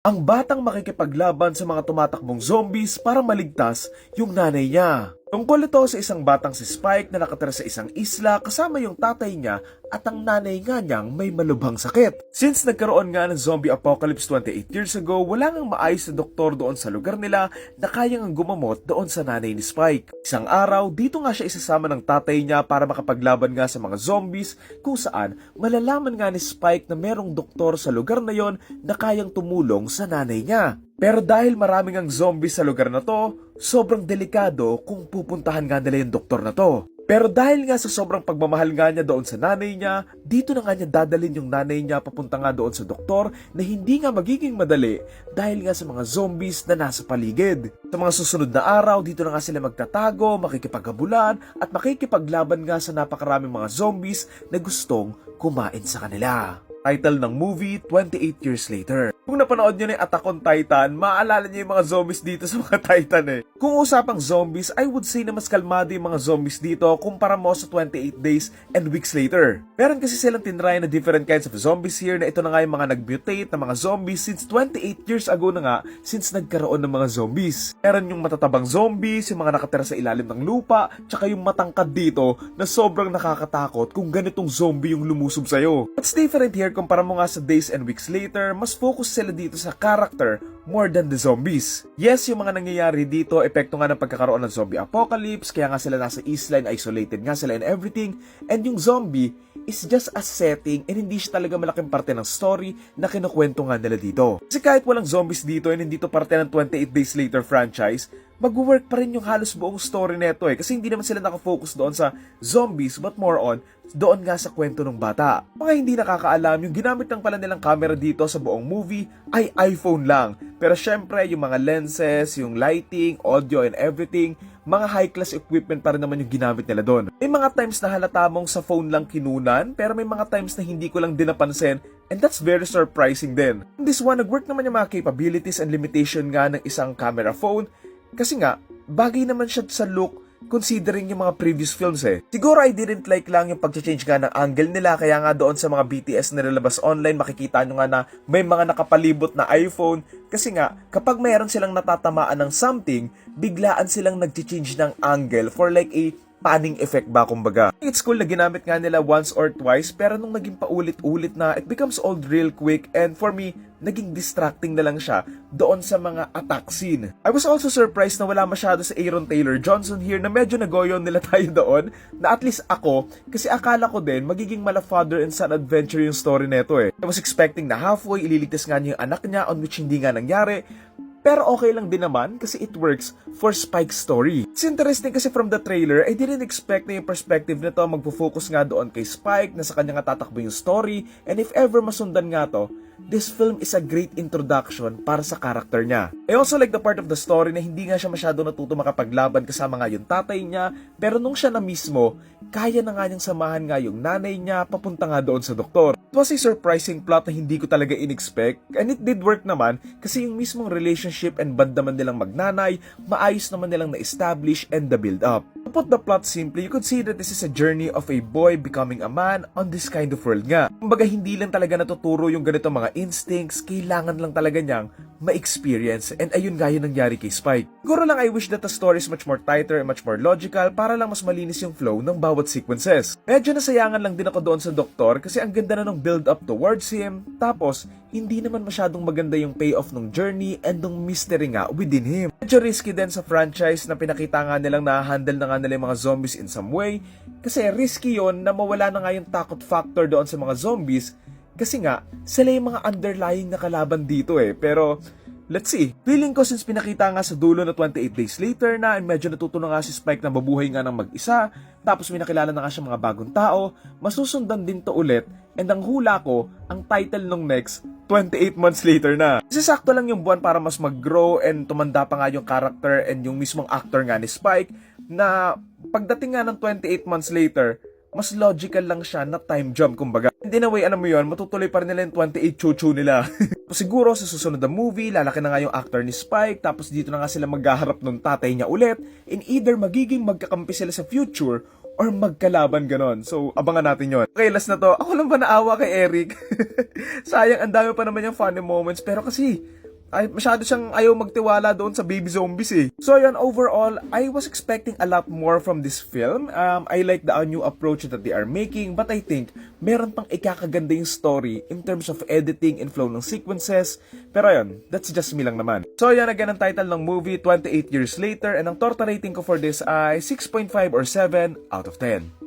ang batang makikipaglaban sa mga tumatakbong zombies para maligtas yung nanay niya. Tungkol ito sa isang batang si Spike na nakatira sa isang isla kasama yung tatay niya at ang nanay nga niyang may malubhang sakit. Since nagkaroon nga ng zombie apocalypse 28 years ago, wala ngang maayos na doktor doon sa lugar nila na kayang ang gumamot doon sa nanay ni Spike. Isang araw, dito nga siya isasama ng tatay niya para makapaglaban nga sa mga zombies kung saan malalaman nga ni Spike na merong doktor sa lugar na yon na kayang tumulong sa nanay niya. Pero dahil maraming ang zombies sa lugar na to, sobrang delikado kung pupuntahan nga nila yung doktor na to. Pero dahil nga sa sobrang pagmamahal nga niya doon sa nanay niya, dito na nga niya dadalhin yung nanay niya papunta nga doon sa doktor na hindi nga magiging madali dahil nga sa mga zombies na nasa paligid. Sa mga susunod na araw, dito na nga sila magtatago, makikipagkabulan at makikipaglaban nga sa napakaraming mga zombies na gustong kumain sa kanila. Title ng movie, 28 Years Later. Kung napanood nyo na yung Attack on Titan, maaalala nyo yung mga zombies dito sa mga Titan eh. Kung usapang zombies, I would say na mas kalmado yung mga zombies dito kumpara mo sa 28 Days and Weeks Later. Meron kasi silang tinry na different kinds of zombies here na ito na nga yung mga nag-mutate na mga zombies since 28 years ago na nga since nagkaroon ng mga zombies. Meron yung matatabang zombies, yung mga nakatira sa ilalim ng lupa, tsaka yung matangkad dito na sobrang nakakatakot kung ganitong zombie yung lumusob sa'yo. What's different here kumpara mo nga sa Days and Weeks Later, mas focus sila dito sa character more than the zombies. Yes, yung mga nangyayari dito, epekto nga ng pagkakaroon ng zombie apocalypse, kaya nga sila nasa isla and isolated nga sila and everything, and yung zombie is just a setting and hindi siya talaga malaking parte ng story na kinukwento nga nila dito. Kasi kahit walang zombies dito and hindi to parte ng 28 Days Later franchise, mag-work pa rin yung halos buong story neto eh. Kasi hindi naman sila nakafocus doon sa zombies but more on doon nga sa kwento ng bata. Mga hindi nakakaalam, yung ginamit lang pala nilang camera dito sa buong movie ay iPhone lang. Pero syempre, yung mga lenses, yung lighting, audio and everything, mga high-class equipment pa rin naman yung ginamit nila doon. May mga times na halata mong sa phone lang kinunan, pero may mga times na hindi ko lang din napansin and that's very surprising din. In this one, nag-work naman yung mga capabilities and limitation nga ng isang camera phone kasi nga, bagay naman siya sa look considering yung mga previous films eh. Siguro I didn't like lang yung pag-change nga ng angle nila kaya nga doon sa mga BTS na nilalabas online makikita nyo nga na may mga nakapalibot na iPhone kasi nga kapag mayroon silang natatamaan ng something, biglaan silang nag-change ng angle for like a panning effect ba kumbaga. It's cool na ginamit nga nila once or twice pero nung naging paulit-ulit na it becomes old real quick and for me naging distracting na lang siya doon sa mga attack scene. I was also surprised na wala masyado sa Aaron Taylor Johnson here na medyo nagoyon nila tayo doon na at least ako kasi akala ko din magiging mala father and son adventure yung story neto eh. I was expecting na halfway ililigtas nga niya yung anak niya on which hindi nga nangyari pero okay lang din naman kasi it works for Spike's story. It's interesting kasi from the trailer, I didn't expect na yung perspective nito magpo-focus nga doon kay Spike na sa kanya nga tatakbo yung story and if ever masundan nga to, this film is a great introduction para sa karakter niya. I also like the part of the story na hindi nga siya masyado natuto makapaglaban kasama nga yung tatay niya, pero nung siya na mismo, kaya na nga niyang samahan nga yung nanay niya papunta nga doon sa doktor. It was a surprising plot na hindi ko talaga in-expect and it did work naman kasi yung mismong relationship and band naman nilang magnanay, maayos naman nilang na-establish and the build up. To put the plot simply, you could see that this is a journey of a boy becoming a man on this kind of world nga. Kumbaga hindi lang talaga natuturo yung ganito mga instincts, kailangan lang talaga niyang ma-experience and ayun nga yung nangyari kay Spike. Siguro lang I wish that the story is much more tighter and much more logical para lang mas malinis yung flow ng bawat sequences. Medyo nasayangan lang din ako doon sa doktor kasi ang ganda na ng build up towards him tapos hindi naman masyadong maganda yung payoff ng journey and ng mystery nga within him. Medyo risky din sa franchise na pinakita nga nilang na-handle na nga nila yung mga zombies in some way kasi risky yon na mawala na nga yung takot factor doon sa mga zombies kasi nga, sila yung mga underlying na kalaban dito eh. Pero, let's see. Feeling ko since pinakita nga sa dulo na 28 days later na and medyo natuto na nga si Spike na mabuhay nga ng mag-isa, tapos may nakilala na nga siya mga bagong tao, masusundan din to ulit and ang hula ko, ang title nung next, 28 months later na. Kasi sakto lang yung buwan para mas mag-grow and tumanda pa nga yung character and yung mismong actor nga ni Spike na pagdating nga ng 28 months later, mas logical lang siya na time jump kumbaga. And in a way, alam mo yun, matutuloy pa rin nila yung 28 chuchu nila. Siguro sa susunod na movie, lalaki na nga yung actor ni Spike, tapos dito na nga sila maghaharap ng tatay niya ulit, in either magiging magkakampi sila sa future, or magkalaban ganon. So, abangan natin yon. Okay, last na to. Ako lang ba naawa kay Eric? Sayang, ang dami pa naman yung funny moments, pero kasi, ay masyado siyang ayaw magtiwala doon sa baby zombies eh. So yan, overall, I was expecting a lot more from this film. Um, I like the uh, new approach that they are making, but I think meron pang ikakaganda yung story in terms of editing and flow ng sequences. Pero yun, that's just me lang naman. So yan again ang title ng movie, 28 years later, and ang torta rating ko for this ay 6.5 or 7 out of 10.